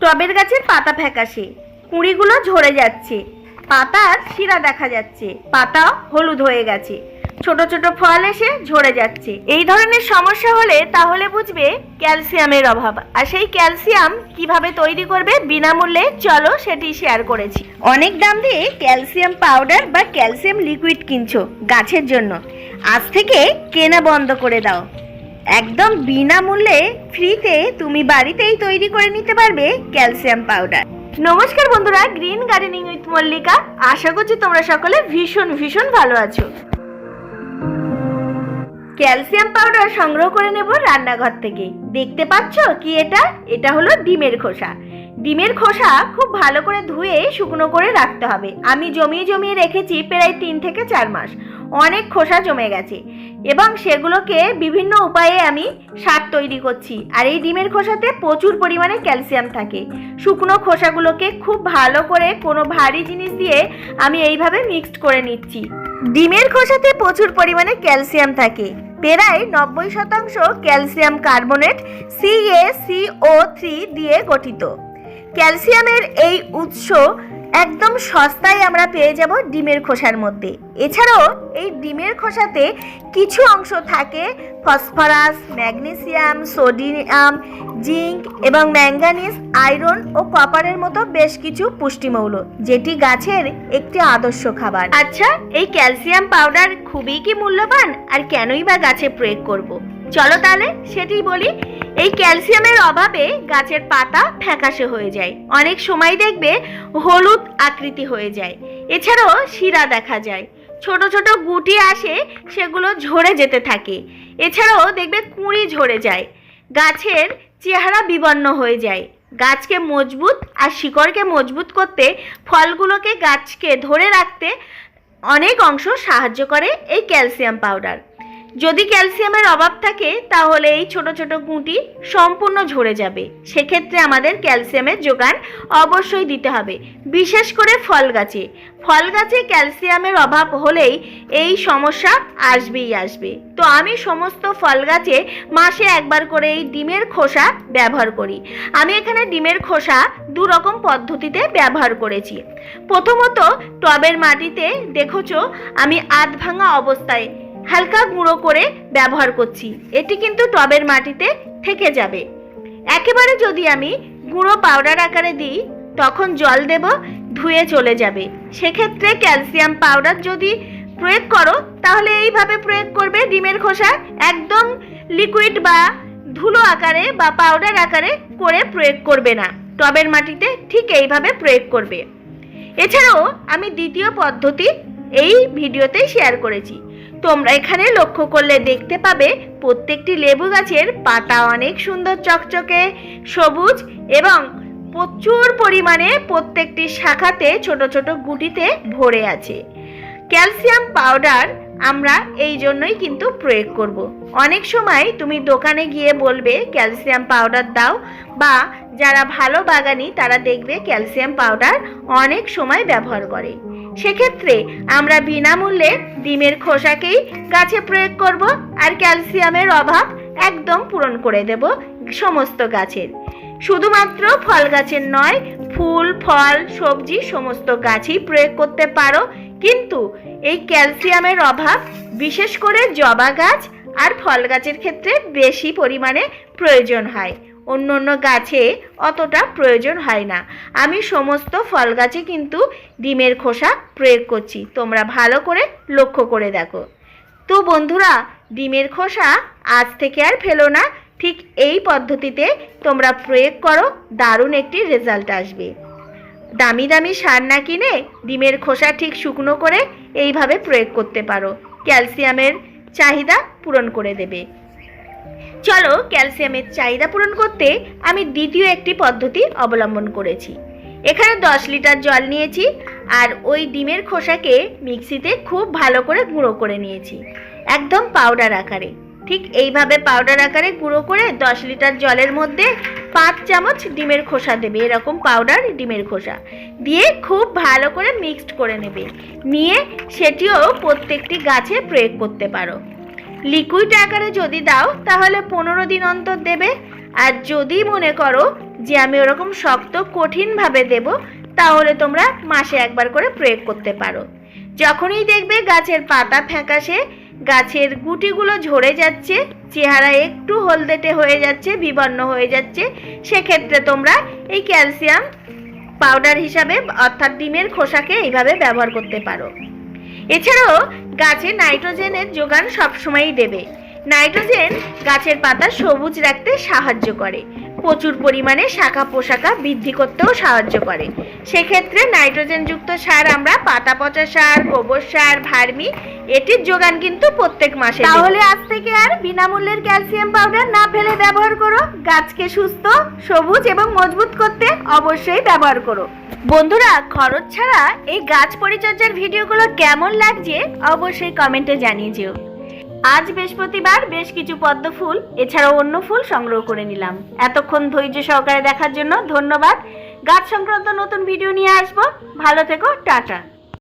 টবের গাছের পাতা ফ্যাকাশে, কুঁড়িগুলো ঝরে যাচ্ছে, পাতার শিরা দেখা যাচ্ছে, পাতা হলুদ হয়ে গেছে, ছোট ছোট ফল এসে ঝরে যাচ্ছে। এই ধরনের সমস্যা হলে তাহলে বুঝবে ক্যালসিয়ামের অভাব। আর সেই ক্যালসিয়াম কীভাবে তৈরি করবে বিনামূল্যে, চলো সেটি শেয়ার করেছি। অনেক দাম দিয়ে ক্যালসিয়াম পাউডার বা ক্যালসিয়াম লিকুইড কিনছো গাছের জন্য। আজ থেকে কেনা বন্ধ করে দাও। একদম বিনামূল্যে ফ্রিতে তুমি বাড়িতেই তৈরি করে নিতে পারবে ক্যালসিয়াম পাউডার। নমস্কার বন্ধুরা, গ্রিন গার্ডেনিং উইথ মল্লিকা। আশা করছি তোমরা সকলে ভীষণ ভীষণ ভালো আছো। ক্যালসিয়াম পাউডার সংগ্রহ করে নেব রান্নাঘর থেকে। দেখতে পাচ্ছ কি এটা? এটা হলো ডিমের খোসা। ডিমের খোসা খুব ভালো করে ধুয়ে শুকনো করে রাখতে হবে। আমি জমিয়ে জমিয়ে রেখেছি প্রায় তিন থেকে চার মাস। অনেক খোসা জমে গেছে। এবং সেগুলোকে বিভিন্ন উপায়ে আমি সার তৈরি করছি। আর এই ডিমের খোসাতে প্রচুর পরিমাণে ক্যালসিয়াম থাকে। শুকনো খোসাগুলোকে খুব ভালো করে কোনো ভারী জিনিস দিয়ে আমি এইভাবে মিক্সড করে নিচ্ছি। ডিমের খোসাতে প্রচুর পরিমাণে ক্যালসিয়াম থাকে। প্রায় নব্বই শতাংশ ক্যালসিয়াম কার্বনেট সিএসিও থ্রি দিয়ে গঠিত। ক্যালসিয়ামের এই উৎস একদম সস্তায় আমরা পেয়ে যাব ডিমের খোসার মধ্যে এছাড়াও এই ডিমের খোসাতে কিছু অংশ থাকে, ফসফরাস, ম্যাগনেসিয়াম, সোডিয়াম, জিঙ্ক এবং ম্যাঙ্গানিজ আয়রন ও কপারের মতো বেশ কিছু পুষ্টিমৌল, যেটি গাছের একটি আদর্শ খাবার আচ্ছা এই ক্যালসিয়াম পাউডার খুবই কি মূল্যবান আর কেনই বা গাছে প্রয়োগ করব। চলো তাহলে সেটি বলি এই ক্যালসিয়ামের অভাবে গাছের পাতা ফ্যাকাশে হয়ে যায়। অনেক সময় দেখবে হলুদ আকৃতি হয়ে যায়। এছাড়াও শিরা দেখা যায়। ছোট ছোট গুটি আসে, সেগুলো ঝরে যেতে থাকে। এছাড়াও দেখবে কুঁড়ি ঝরে যায়। গাছের চেহারা বিবন্ন হয়ে যায়। গাছকে মজবুত আর শিকড়কে মজবুত করতে ফলগুলোকে গাছকে ধরে রাখতে অনেক অংশ সাহায্য করে এই ক্যালসিয়াম পাউডার। যদি ক্যালসিয়ামের অভাব থাকে, তাহলে এই ছোট ছোট গুঁটি সম্পূর্ণ ঝরে যাবে। সেক্ষেত্রে আমাদের ক্যালসিয়ামের যোগান অবশ্যই দিতে হবে, বিশেষ করে ফল গাছে। ফল গাছে ক্যালসিয়ামের অভাব হলেই এই সমস্যা আসবেই আসবে। তো আমি সমস্ত ফল গাছে মাসে একবার করে এই ডিমের খোসা ব্যবহার করি। আমি এখানে ডিমের খোসা দু রকম পদ্ধতিতে ব্যবহার করেছি। প্রথমত টবের মাটিতে, দেখোছো, আমি আধ ভাঙা অবস্থায় হালকা গুঁড়ো করে ব্যবহার করছি। এটি কিন্তু টবের মাটিতে থেকে যাবে। একেবারে যদি আমি গুঁড়ো পাউডার আকারে দিই, তখন জল দেব, ধুয়ে চলে যাবে। সেক্ষেত্রে ক্যালসিয়াম পাউডার যদি প্রয়োগ করো, তাহলে এইভাবে প্রয়োগ করবে ডিমের খোসা একদম লিকুইড বা ধুলো আকারে বা পাউডার আকারে করে প্রয়োগ করবে না। টবের মাটিতে ঠিক এইভাবে প্রয়োগ করবে। এছাড়াও আমি দ্বিতীয় পদ্ধতি এই ভিডিওতেই শেয়ার করেছি। তোমরা এখানে লক্ষ্য করলে দেখতে পাবে প্রত্যেকটি লেবু গাছের পাতা অনেক সুন্দর চকচকে, সবুজ এবং প্রচুর পরিমাণে প্রত্যেকটি শাখাতে ছোট ছোট গুটিতে ভরে আছে ক্যালসিয়াম পাউডার আমরা এই জন্যই কিন্তু প্রয়োগ করব। অনেক সময় তুমি দোকানে গিয়ে বলবে, ক্যালসিয়াম পাউডার দাও, বা যারা ভালো বাগানি তারা দেখবে ক্যালসিয়াম পাউডার অনেক সময় ব্যবহার করে সেক্ষেত্রে আমরা বিনামূল্যে ডিমের খোসাকেই গাছে প্রয়োগ করব আর ক্যালসিয়ামের অভাব একদম পূরণ করে দেব সমস্ত গাছের। শুধুমাত্র ফল গাছের নয়, ফুল, ফল, সবজি সমস্ত গাছেই প্রয়োগ করতে পারো। কিন্তু এই ক্যালসিয়ামের অভাব বিশেষ করে জবা গাছ আর ফল গাছের ক্ষেত্রে বেশি পরিমাণে প্রয়োজন হয়। অন্য অন্য গাছে অতটা প্রয়োজন হয় না। আমি সমস্ত ফল গাছে কিন্তু ডিমের খোসা প্রয়োগ করছি। তোমরা ভালো করে লক্ষ্য করে দেখো। তো বন্ধুরা, ডিমের খোসা আজ থেকে আর ফেলো না। ঠিক এই পদ্ধতিতে তোমরা প্রয়োগ করো, দারুণ একটি রেজাল্ট আসবে। দামি দামি সার না কিনে ডিমের খোসা ঠিক শুকনো করে এইভাবে প্রয়োগ করতে পারো। ক্যালসিয়ামের চাহিদা পূরণ করে দেবে। চলো ক্যালসিয়ামের চাহিদা পূরণ করতে আমি দ্বিতীয় একটি পদ্ধতি অবলম্বন করেছি। এখানে দশ লিটার জল নিয়েছি আর ওই ডিমের খোসাকে মিক্সিতে খুব ভালো করে গুঁড়ো করে নিয়েছি, একদম পাউডার আকারে। ঠিক এইভাবে পাউডার আকারে গুঁড়ো করে দশ লিটার জলের মধ্যে পাঁচ চামচ ডিমের খোসা দেবে, এরকম পাউডার ডিমের খোসা। দিয়ে খুব ভালো করে মিক্সড করে নেবে। নিয়ে সেটিও প্রত্যেকটি গাছে প্রয়োগ করতে পারো। লিকুইড আকারে যদি দাও, তাহলে পনেরো দিন অন্তর দেবে। আর যদি মনে করো যে আমি ওরকম শক্ত, কঠিনভাবে দেব, তাহলে তোমরা মাসে একবার করে প্রয়োগ করতে পারো। যখনই দেখবে গাছের পাতা ফ্যাকাশে, গাছের গুটিগুলো ঝরে যাচ্ছে, চেহারা একটু হলদেটে হয়ে যাচ্ছে, বিবর্ণ হয়ে যাচ্ছে, সেক্ষেত্রে তোমরা এই ক্যালসিয়াম পাউডার হিসাবে, অর্থাৎ ডিমের খোসাকে এইভাবে ব্যবহার করতে পারো। এছাড়াও গাছে নাইট্রোজেনের যোগান সবসময়ই দেবে। নাইট্রোজেন গাছের পাতা সবুজ রাখতে সাহায্য করে। প্রচুর পরিমাণে শাখা পোশাকা বৃদ্ধি করতেও সাহায্য করে। সেক্ষেত্রে নাইট্রোজেনযুক্ত সার আমরা পাতা পচা সার গোবর সার ভার্মি এটির যোগান কিন্তু প্রত্যেক মাসে তাহলে আজ থেকে আর বিনামূল্যের ক্যালসিয়াম পাউডার না ফেলে ব্যবহার করো। গাছকে সুস্থ সবুজ এবং মজবুত করতে অবশ্যই ব্যবহার করো। বন্ধুরা খরচ ছাড়া এই গাছ পরিচর্যার ভিডিওগুলো কেমন লাগছে অবশ্যই কমেন্টে জানিয়ে যেও। আজ বৃহস্পতিবার বেশ কিছু পদ্ম ফুল, এছাড়াও অন্য ফুল সংগ্রহ করে নিলাম। এতক্ষণ ধৈর্য সহকারে দেখার জন্য ধন্যবাদ। গাছ সংক্রান্ত নতুন ভিডিও নিয়ে আসব। ভালো থেকো, টাটা।